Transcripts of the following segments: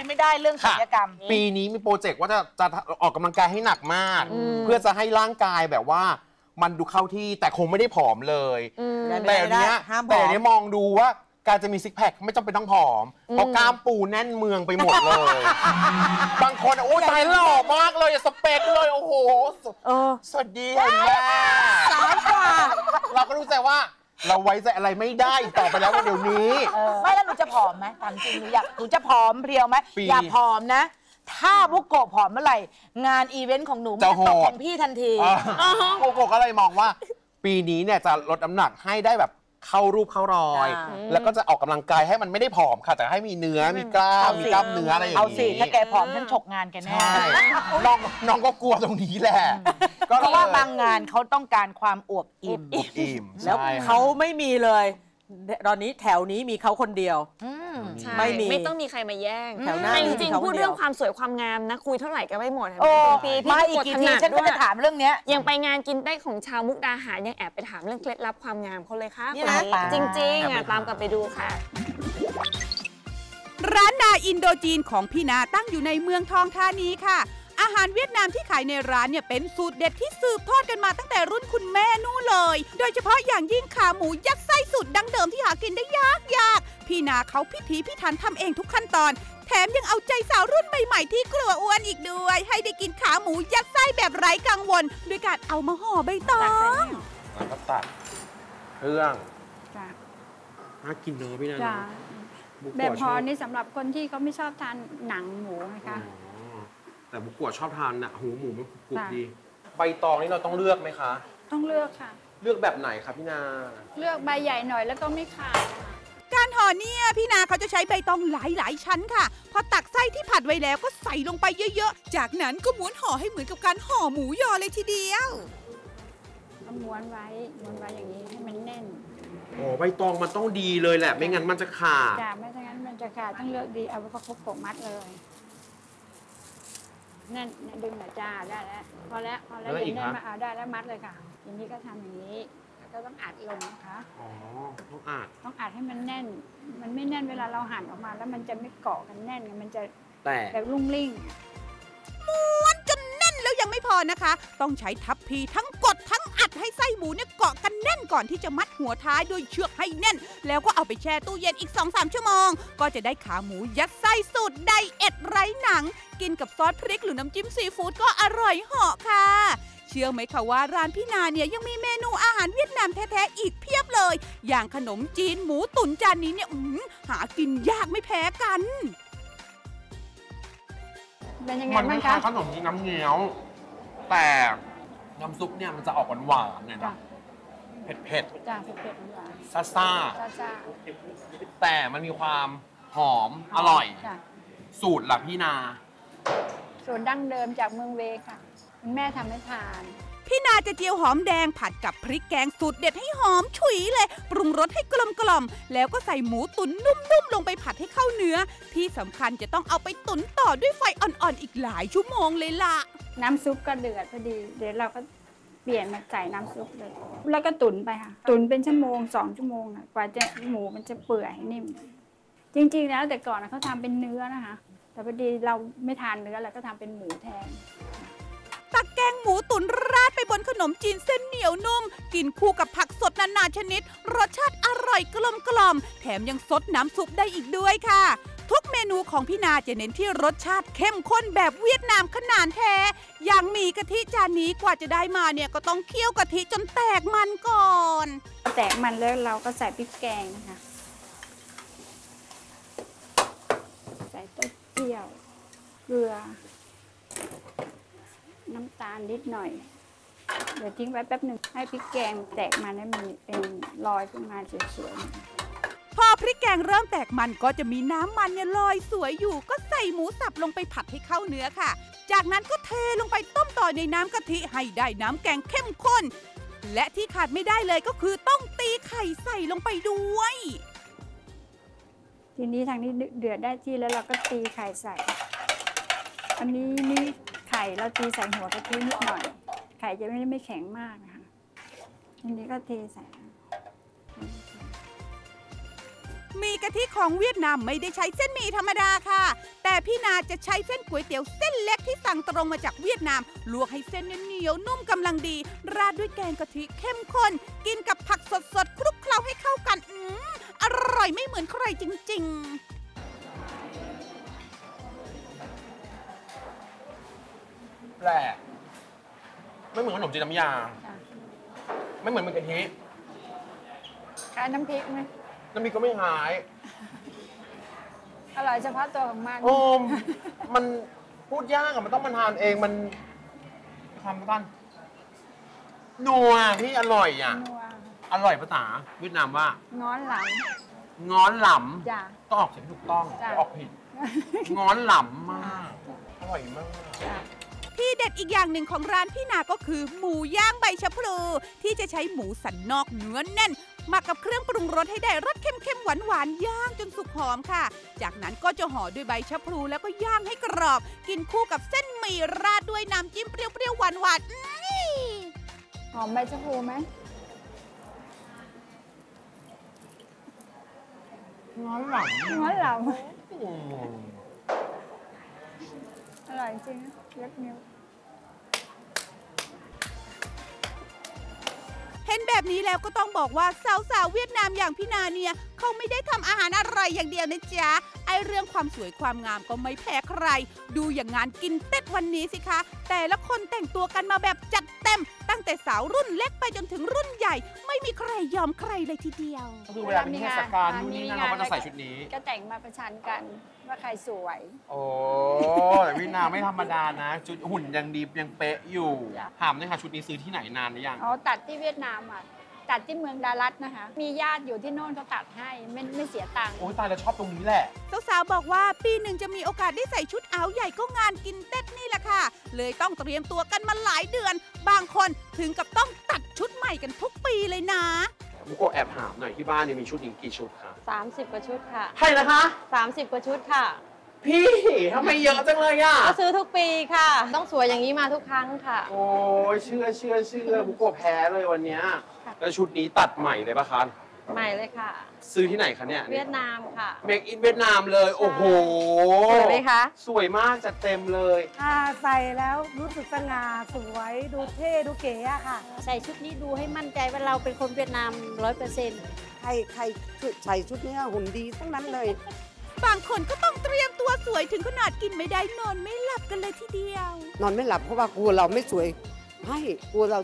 ยไม่ได้เรื่องศัลยกรรม ปีนี้มีโปรเจกต์ว่าจะจะออกกำลังกายให้หนักมากอืมเพื่อจะให้ร่างกายแบบว่ามันดูเข้าที่แต่คงไม่ได้ผอมเลยอืมได้แต่เดี๋ยวนี้ห้ามผอมแต่เดี๋ยวนี้มองดูว่าการจะมีซิกแพคไม่จำเป็นต้องผอม เพราะกล้ามปูแน่นเมืองไปหมดเลย บางคนอะโอ้ยตายหล่อมากเลยสเปคเลย โอ้โหเออสวัสดีเห็นแม่สามกว่าเราก็รู้ใจว่า เราไว้ใจอะไรไม่ได้อีกต่อไปแล้วว่าเดี๋ยวนี้ ไม่แล้วหนูจะผอมไหมถามจริงหนูอยากหนูจะผอมเพรียวไหมปีอย่าผอมนะ ถ้าบุกโกะผอมเมื่อไหร่ งานอีเวนต์ของหนูมันจะจะโหตดกของพี่ทันที อ่าโกโกก็เลยมองว่า ปีนี้เนี่ยจะลดน้ำหนักให้ได้แบบ เข้ารูปเข้ารอยจ้าแล้วก็จะออกกำลังกายให้มันไม่ได้ผอมค่ะ แต่ให้มีเนื้อมีกล้ามเอาสิมีกล้ามเนื้ออะไรอย่างเอานี้สิ ถ้าแกผอมฉันฉกงานแกแน่ใช่น้องน้องก็กลัวตรงนี้แหละ ก็เพราะว่าบางงานเขาต้องการความอวบอิ่มอบอิ่มแล้วใช่เขาไม่มีเลย ตอนนี้แถวนี้มีเขาคนเดียว อืม ใช่ไม่มีไม่ต้องมีใครมาแย่งแถวหน้าแต่จนี่ริงมีเขาๆพูดคนเดียวเรื่องความสวยความงามนะคุยเท่าไหร่ก็ไม่หมดเห็นไหมโอ้คุณปีพี่มาก็อีกดกี่ถทีนัดฉันด้ก็วยจะถามเรื่องเนี้ยยังไปงานกินได้ของชาวมุกดาหารยังแอบไปถามเรื่องเคล็ดลับความงามเขาเลยค่ะนี่คนนะนี้จริงๆอะตามกลับไปดูค่ะร้านนาอินโดจีนของพี่นาตั้งอยู่ในเมืองทองธานีค่ะ อาหารเวียดนามที่ขายในร้านเนี่ยเป็นสูตรเด็ดที่สืบทอดกันมาตั้งแต่รุ่นคุณแม่นู่นเลย โดยเฉพาะอย่างยิ่งขาหมูยัดไส้สูตรดั้งเดิมที่หากินได้ยากยากๆพี่นาเขาพิถีพิถันทำเองทุกขั้นตอน แถมยังเอาใจสาวรุ่นใหม่ๆที่กลัวอ้วนอีกด้วย ให้ได้กินขาหมูยัดไส้แบบไร้กังวลด้วยการเอามาห่อใบตองแล้วก็ตัดเครื่องจ้ะน่ากินเนอะพี่นาจ้ะบุกแบบกัวพชออบนี่สำหรับคนที่เขาไม่ชอบทานหนังหมูนะคะอ๋อ แต่บุกกัวชอบทานน่ะหูหมูมันกรุบค่ะๆดี ใบตองนี่เราต้องเลือกไหมคะ ต้องเลือกค่ะ เลือกแบบไหนครับพี่นา เลือกใบใหญ่หน่อยแล้วก็ไม่ขาดค่ะ การห่อเนี่ยพี่นาเขาจะใช้ใบตองหลายๆ ชั้นค่ะ พอตักไส้ที่ผัดไว้แล้วก็ใส่ลงไปเยอะๆ จากนั้นก็ม้วนห่อให้เหมือนกับการห่อหมูยอเลยทีเดียว เอาม้วนไว้ม้วนไว้อย่างนี้ให้มันแน่นโอ้ใบตองมันต้องดีเลยแหละ ไม่งั้นมันจะขาดจ้ะไม่ฉะนั้นมันจะขาดต้องเลือกดีเอาไว้ประคบกบมัดเลย แน่นแน่นดึงหน่อยจ้าได้แล้วพอแล้วพอแล้วแล้วอีกเห็นได้คะมาเอาได้แล้วมัดเลยค่ะทีนี้ก็ทำอย่างนี้แล้วก็ต้องอัดลงนะคะ อ๋อต้องอาดต้องอัดให้มันแน่น มันไม่แน่นเวลาเราหั่นออกมา แล้วมันจะไม่เกาะกันแน่นไงมันจะแต่ แบบรุ่งริ่งม้วนจน แล้วยังไม่พอนะคะ ต้องใช้ทัพพีทั้งกดทั้งอัดให้ไส้หมูเนี่ยเกาะกันแน่นก่อนที่จะมัดหัวท้ายด้วยเชือกให้แน่น แล้วก็เอาไปแช่ตู้เย็นอีก 2-3 ชั่วโมง ก็จะได้ขาหมูยัดไส้สูตรไดเอทไร้หนัง กินกับซอสพริกหรือน้ำจิ้มซีฟู้ดก็อร่อยเหาะค่ะเชื่อไหมคะว่าร้านพี่นาเนี่ยยังมีเมนูอาหารเวียดนามแท้ๆอีกเพียบเลย อย่างขนมจีนหมูตุ๋นจานนี้เนี่ยหือหากินยากไม่แพ้กัน เป็นยังไงมันไม่บ้างคล้าคะ ยขนมจีนน้ำเงี้ยว แต่น้ำซุปเนี่ยมันจะออกหวานๆหน่อยจ้ะ นะเผ็ดจ้าเผ็ดๆหวานๆซ่าซ่าจ้าจ้าๆแต่มันมีความหอมอร่อย จ้าสูตรหลักพี่นาส่วนดั้งเดิมจากเมืองเวค่ะ คุณแม่ทำให้ทาน พี่นาจะเจียวหอมแดงผัดกับพริกแกงสูตรเด็ดให้หอมฉุยเลย ปรุงรสให้กลมกล่อม แล้วก็ใส่หมูตุ๋นนุ่มๆ ลงไปผัดให้เข้าเนื้อ ที่สำคัญจะต้องเอาไปตุ๋นต่อด้วยไฟอ่อนๆ อีกหลายชั่วโมงเลยล่ะ น้ำซุปก็เดือดพอดี เดี๋ยวเราก็เปลี่ยนมาใส่น้ำซุปเลย แล้วก็ตุ๋นไปค่ะตุ๋นเป็นชั่วโมงสองชั่วโมงนะกว่าจะหมูมันจะเปื่อยนิ่ม จริงๆแล้วแต่ก่อนนะเขาทำเป็นเนื้อนะคะ แต่พอดีเราไม่ทานเนื้อเราก็ทำเป็นหมูแทน ตักแกงหมูตุ๋นราดไปบนขนมจีนเส้นเหนียวนุ่ม กินคู่กับผักสดนานาชนิด รสชาติอร่อยกลมกล่อม แถมยังซดน้ำซุปได้อีกด้วยค่ะทุกเมนูของพี่นาจะเน้นที่รสชาติเข้มข้นแบบเวียดนามขนาดแท้ อย่างมีกะทิจานนี้กว่าจะได้มาเนี่ยก็ต้องเคี่ยวกะทิจนแตกมันก่อน แตกมันแล้วเราก็ใส่พริกแกงนะคะ ใส่เต้าเจี้ยว เกลือ น้ำตาลนิดหน่อย เดี๋ยวทิ้งไว้แป๊บหนึ่งให้พริกแกงแตกมันให้มันเป็นรอยขึ้นมาสวยๆ พอพริกแกงเริ่มแตกมันก็จะมีน้ำมันเนี่ยลอยสวยอยู่ ก็ใส่หมูสับลงไปผัดให้เข้าเนื้อค่ะ จากนั้นก็เทลงไปต้มต่อในน้ำกะทิให้ได้น้ำแกงเข้มข้น และที่ขาดไม่ได้เลยก็คือต้องตีไข่ใส่ลงไปด้วย ทีนี้ทางนี้เดือดได้ที่แล้วเราก็ตีไข่ใส่ อันนี้นี่ไข่เราตีใส่หัวกะทินิดหน่อย ไข่จะไม่ไม่แข็งมากนะคะทีนี้ก็เทใส่มีกะทิของเวียดนามไม่ได้ใช้เส้นหมี่ธรรมดาค่ะ แต่พี่นาจะใช้เส้นก๋วยเตี๋ยวเส้นเล็กที่สั่งตรงมาจากเวียดนาม ลวกให้เส้นเหนียวนุ่มกำลังดี ราดด้วยแกงกะทิเข้มข้น กินกับผักสดๆคลุกเคล้าให้เข้ากัน อืมอร่อยไม่เหมือนใครจริง ๆ แปลก ไม่เหมือนขนมจีนน้ำยาไม่เหมือนมันกะทิคล้ายน้ำพริกไหมน้ำพริกก็ไม่หาย อร่อยเฉพาะตัวของมัน โอ้ม มันพูดยากอะมันต้องมาทานเองมันทำกันนัวพี่อร่อยอะนัวอร่อยภาษาเวียดนามว่า ง้อนหลังง้อนหล่จ้ะำต้องออกเสียงถูกต้องจ้ะ ไม่ออกผิด ง้อนหล่ำมาก อร่อยมาก ที่เด็ดอีกอย่างหนึ่งของร้านพี่นาก็คือหมูย่างใบชะพลูที่จะใช้หมูสันนอกเนื้อแน่นหมักกับเครื่องปรุงรสให้ได้รสเค็มๆหวานๆย่างจนสุกหอมค่ะ จากนั้นก็จะห่อด้วยใบชะพลูแล้วก็ย่างให้กรอบ กินคู่กับเส้นหมี่ราดด้วยน้ำจิ้มเปรี้ยวๆหวานๆอื้อหอมใบชะพูไหมง้อนหล่ำง้อนหลังอืมอร่อย จริงเล็กนิ้วเห็นแบบนี้แล้วก็ต้องบอกว่าสาวๆเวียดนามอย่างพี่นาเนี่ยเขาไม่ได้ทำอาหารอร่อยอย่างเดียวนะจ๊ะ ไอเรื่องความสวยความงามก็ไม่แพ้ใคร ดูอย่างงานกินเต็ดวันนี้สิคะ แต่ละคนแต่งตัวกันมาแบบจัดเต็ม ตั้งแต่สาวรุ่นเล็กไปจนถึงรุ่นใหญ่ ไม่มีใครยอมใครเลยทีเดียว ก็คือเวลามีเทศกาลนู่นนี่นั่นเราก็จะใส่ชุดนี้ ก็แต่งมาประชันกันว่าใครสวย โอ้แต่เวียดนามไม่ธรรมดานะชุดหุ่นยังดียังเป๊ะอยู่จ้ะถามหนะคะชุดนี้ซื้อที่ไหนนานหรือยังอ๋อตัดที่เวียดนามอะ ตัดที่เมืองดารัตนะคะ มีญาติอยู่ที่โน่นเขาตัดให้ไม่ไม่เสียตังค์โอ้ยตายแล้วชอบตรงนี้แหละ สาวๆบอกว่าปีหนึ่งจะมีโอกาสได้ใส่ชุดอาวใหญ่ก็งานกินเต็ดนี่แหละค่ะ เลยต้องเตรียมตัวกันมาหลายเดือน บางคนถึงกับต้องตัดชุดใหม่กันทุกปีเลยนะมุกโกะแอบถามหน่อยที่บ้านเนี่ยมีชุดหญิงกี่ชุดคะ30 กว่าชุดค่ะ ใช่นะคะ 30 กว่าชุดค่ะ พี่ทำไมเยอะจังเลยอะก็ซื้อทุกปีค่ะ ต้องสวยอย่างนี้มาทุกครั้งค่ะ โอ้ยเชื่อเชื่อเชื่อมุกโกะแพ้เลยวันเนี้ย แล้วชุดนี้ตัดใหม่เลยปะคะใหม่เลยค่ะ ซื้อที่ไหนคะเนี่ยเวียดนามค่ะเมกอินเวียดนามเลย โอ้โหสวยไหมคะสวยมากจัดเต็มเลยอ่าใส่แล้วรู้สึกสง่าสวยดูเท่ดูเก๋อะค่ะ ใส่ชุดนี้ดูให้มั่นใจว่าเราเป็นคนเวียดนามร้อยเปอร์เซ็นต์ใครใครใส่ชุดเนี้ยหุ่นดีทั้งนั้นเลย บางคนก็ต้องเตรียมตัวสวยถึงขนาดกินไม่ได้นอนไม่หลับกันเลยทีเดียว นอนไม่หลับเพราะว่ากลัวเราไม่สวยไม่กลัวเรา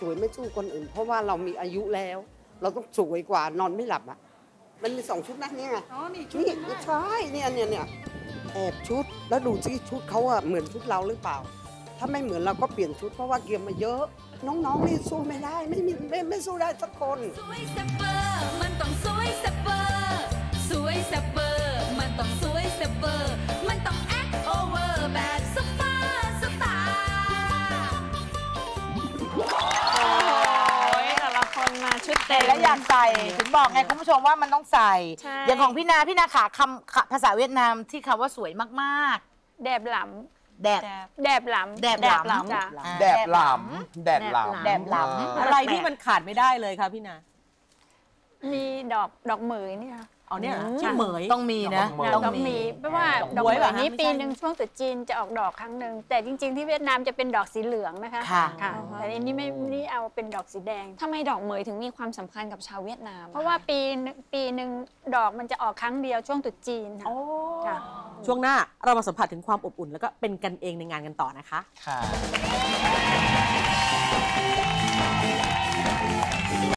สวยไม่สู้คนอื่น เพราะว่าเรามีอายุแล้ว เราต้องสวยกว่านอนไม่หลับอะมันมีสองชุดนะเนี่ยไงอ๋อนี่ชุดนี่ใช่เนี่ยเนี่ยเนี่ยแอบชุดแล้วดูสิชุดเขาอะเหมือนชุดเราหรือเปล่า ถ้าไม่เหมือนเราก็เปลี่ยนชุดเพราะว่าเกียร์มาเยอะ น้องๆนี่สู้ไม่ได้ไม่มีไม่ไม่สู้ได้สักคนสวยสเปอร์มันต้องสวยสเปอร์สวยสเปอร์มันต้องสวยสเปอร์มันต้อง อยากใส่ถึงบอกไงคุณผู้ชมว่ามันต้องใส่ ใช่ อย่างของพี่นาพี่นาขาคำค่ะภาษาเวียดนามที่คำว่าสวยมากแดบหลๆแดดำแดบหลำแดดหลำ จ้ะ อ่า แดดหลำแดดหลำแดดหลำ อะไรที่มันขาดไม่ได้เลยคะพี่นา มีดอกดอกเหมยนี่ค่ะ เอาเนี่ยอืมชื่อเหมย ต้องมีนะดอกเหมยดอกหมีเพราะว่าดอกบ๊วยเหเหรมอยฮะนี้ไม่ใช่ ปีหนึ่งช่วงตรุษจีนจะออกดอกครั้งหนึ่งแต่จริง ๆ ที่เวียดนามจะเป็นดอกสีเหลืองนะคะค่ะแต่อันนี้ไม่นี่เอาเป็นดอกสีแดง ทำไมดอกเหมยถึงมีความสำคัญกับชาวเวียดนามเพราะว่าปีหนึ่งปีหนึ่งดอกมันจะออกครั้งเดียวช่วงตรุษจีนค่ะค่ะ ช่วงหน้าเรามาสัมผัสถึงความอบอุ่น แล้วก็เป็นกันเองในงานกันต่อนะคะ ค่ะ